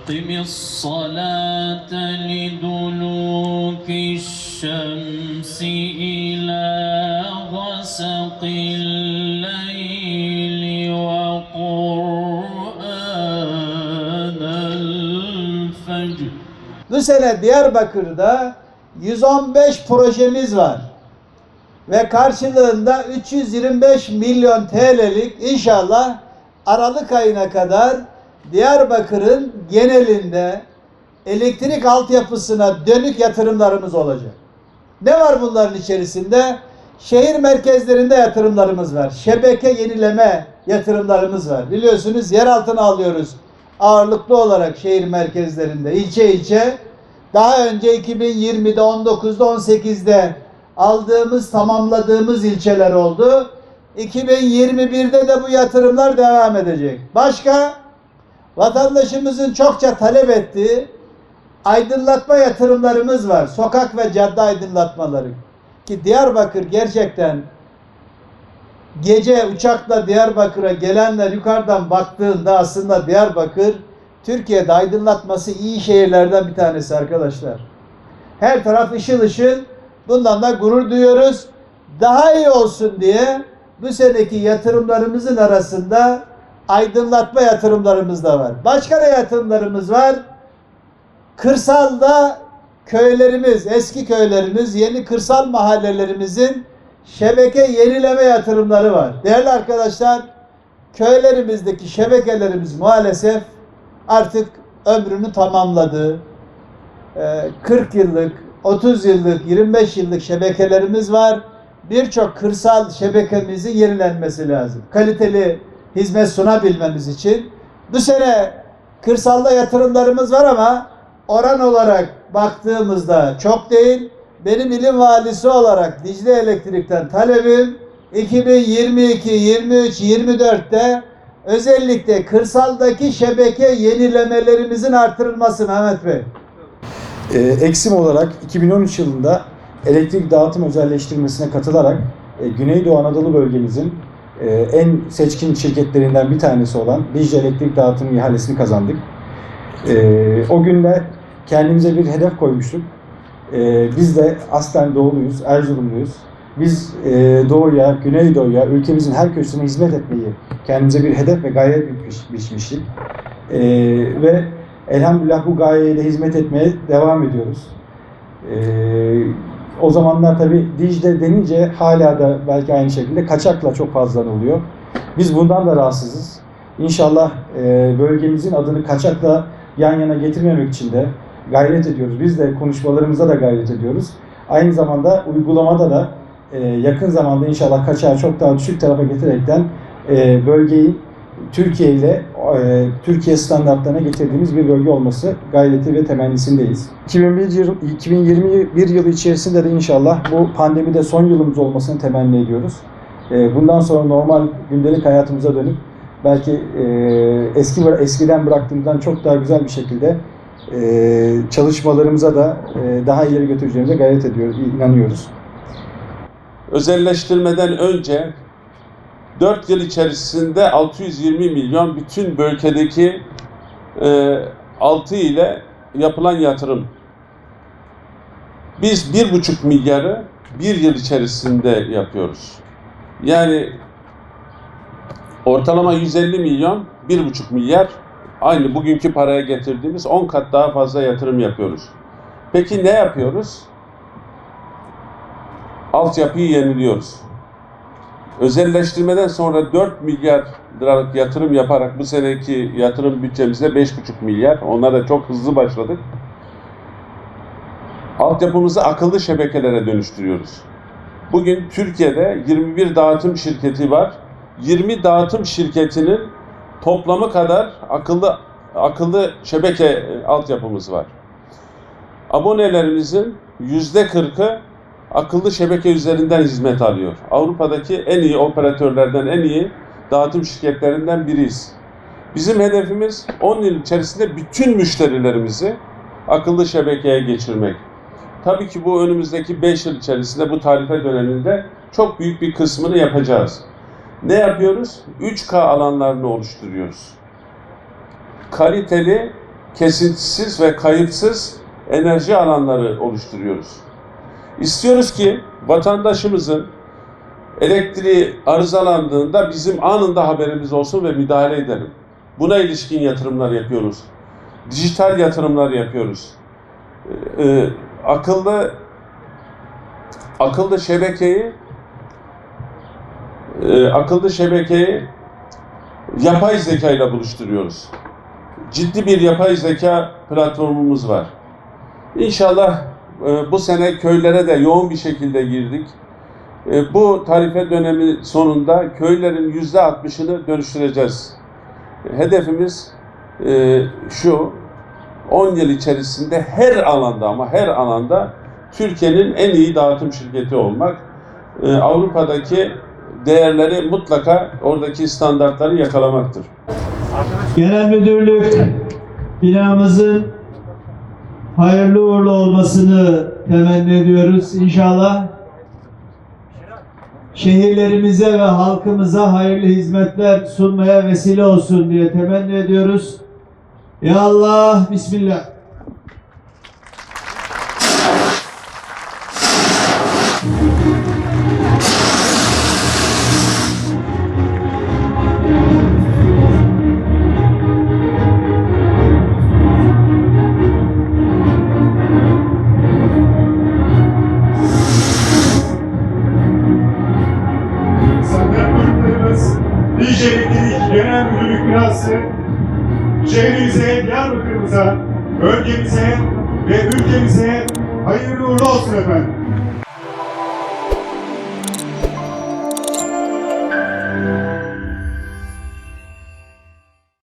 أقم الصلاة لدلوك الشمس إلى غسق الليل وقرآن الفجر Bu sene Diyarbakır'da 115 projemiz var. Ve karşılığında 325 milyon TL'lik inşallah Aralık ayına kadar Diyarbakır'ın genelinde elektrik altyapısına dönük yatırımlarımız olacak. Ne var bunların içerisinde? Şehir merkezlerinde yatırımlarımız var. Şebeke yenileme yatırımlarımız var. Biliyorsunuz yer altına alıyoruz ağırlıklı olarak şehir merkezlerinde ilçe ilçe. Daha önce 2020'de, 19'da, 18'de aldığımız, tamamladığımız ilçeler oldu. 2021'de de bu yatırımlar devam edecek. Başka vatandaşımızın çokça talep ettiği aydınlatma yatırımlarımız var. Sokak ve cadde aydınlatmaları. Ki Diyarbakır gerçekten gece uçakla Diyarbakır'a gelenler yukarıdan baktığında aslında Diyarbakır Türkiye'de aydınlatması iyi şehirlerden bir tanesi arkadaşlar. Her taraf ışıl ışıl. Bundan da gurur duyuyoruz. Daha iyi olsun diye bu seneki yatırımlarımızın arasında aydınlatma yatırımlarımız da var. Başka ne yatırımlarımız var? Kırsalda köylerimiz, eski köylerimiz, yeni kırsal mahallelerimizin şebeke yenileme yatırımları var. Değerli arkadaşlar, köylerimizdeki şebekelerimiz maalesef artık ömrünü tamamladı. Ee, 40 yıllık, 30 yıllık, 25 yıllık şebekelerimiz var. Birçok kırsal şebekemizin yenilenmesi lazım. Kaliteli hizmet sunabilmemiz için. Bu sene kırsalda yatırımlarımız var ama oran olarak baktığımızda çok değil. Benim ilim valisi olarak Dicle Elektrik'ten talebim 2022, 23, 24'te özellikle kırsaldaki şebeke yenilemelerimizin artırılması Mehmet Bey. Ee, Eksim olarak 2013 yılında elektrik dağıtım özelleştirmesine katılarak e, Güneydoğu Anadolu bölgemizin e, en seçkin şirketlerinden bir tanesi olan Dicle Elektrik Dağıtım ihalesini kazandık. E, o günde kendimize bir hedef koymuştuk. E, biz de aslen doğuluyuz, Erzurumluyuz. Biz e, doğuya, Güneydoğu'ya, ülkemizin her köşesine hizmet etmeyi kendimize bir hedef ve gaye biçmiş- biçmiştik. Ve elhamdülillah bu gayeyle hizmet etmeye devam ediyoruz. O zamanlar tabi Dicle denince hala da belki aynı şekilde kaçakla çok fazla oluyor. Biz bundan da rahatsızız. İnşallah e, bölgemizin adını kaçakla yan yana getirmemek için de gayret ediyoruz. Biz de konuşmalarımıza da gayret ediyoruz. Aynı zamanda uygulamada da e, yakın zamanda inşallah kaçağı çok daha düşük tarafa getirerekten e, bölgeyi Türkiye ile e, Türkiye standartlarına getirdiğimiz bir bölge olması gayreti ve temennisindeyiz. 2001 yıl, 2021 yılı içerisinde de inşallah bu pandemide son yılımız olmasını temenni ediyoruz. E, bundan sonra normal gündelik hayatımıza dönüp belki e, eski eskiden bıraktığımızdan çok daha güzel bir şekilde e, çalışmalarımıza da daha ileri götüreceğimize gayret ediyoruz, inanıyoruz. özelleştirmeden önce 4 yıl içerisinde 620 milyon bütün bölgedeki e, 6 ile yapılan yatırım. Biz 1,5 milyarı bir yıl içerisinde yapıyoruz. Yani ortalama 150 milyon, 1,5 milyar aynı bugünkü paraya getirdiğimiz 10 kat daha fazla yatırım yapıyoruz. Peki ne yapıyoruz? altyapıyı yeniliyoruz. Özelleştirmeden sonra 4 milyar liralık yatırım yaparak bu seneki yatırım bütçemizde 5,5 milyar. Ona da çok hızlı başladık. Altyapımızı akıllı şebekelere dönüştürüyoruz. Bugün Türkiye'de 21 dağıtım şirketi var. 20 dağıtım şirketinin toplamı kadar akıllı akıllı şebeke altyapımız var. Abonelerimizin yüzde kırkı akıllı şebeke üzerinden hizmet alıyor. Avrupa'daki en iyi operatörlerden, en iyi dağıtım şirketlerinden biriyiz. Bizim hedefimiz 10 yıl içerisinde bütün müşterilerimizi akıllı şebekeye geçirmek. Tabii ki bu önümüzdeki 5 yıl içerisinde bu tarife döneminde çok büyük bir kısmını yapacağız. Ne yapıyoruz? 3K alanlarını oluşturuyoruz. Kaliteli, kesintisiz ve kayıtsız enerji alanları oluşturuyoruz. İstiyoruz ki vatandaşımızın elektriği arızalandığında bizim anında haberimiz olsun ve müdahale edelim. Buna ilişkin yatırımlar yapıyoruz. Dijital yatırımlar yapıyoruz. Ee, akıllı akıllı şebekeyi e, akıllı şebekeyi yapay zeka ile buluşturuyoruz. Ciddi bir yapay zeka platformumuz var. İnşallah bu sene köylere de yoğun bir şekilde girdik. E, bu tarife dönemi sonunda köylerin yüzde 60'ını dönüştüreceğiz. Hedefimiz e, şu, 10 yıl içerisinde her alanda ama her alanda Türkiye'nin en iyi dağıtım şirketi olmak. E, Avrupa'daki değerleri mutlaka oradaki standartları yakalamaktır. Genel Müdürlük binamızın hayırlı uğurlu olmasını temenni ediyoruz inşallah. Şehirlerimize ve halkımıza hayırlı hizmetler sunmaya vesile olsun diye temenni ediyoruz. Ya Allah, Bismillah. Şehrimize, Diyarbakır'ımıza, bölgemize ve ülkemize hayırlı uğurlu olsun efendim.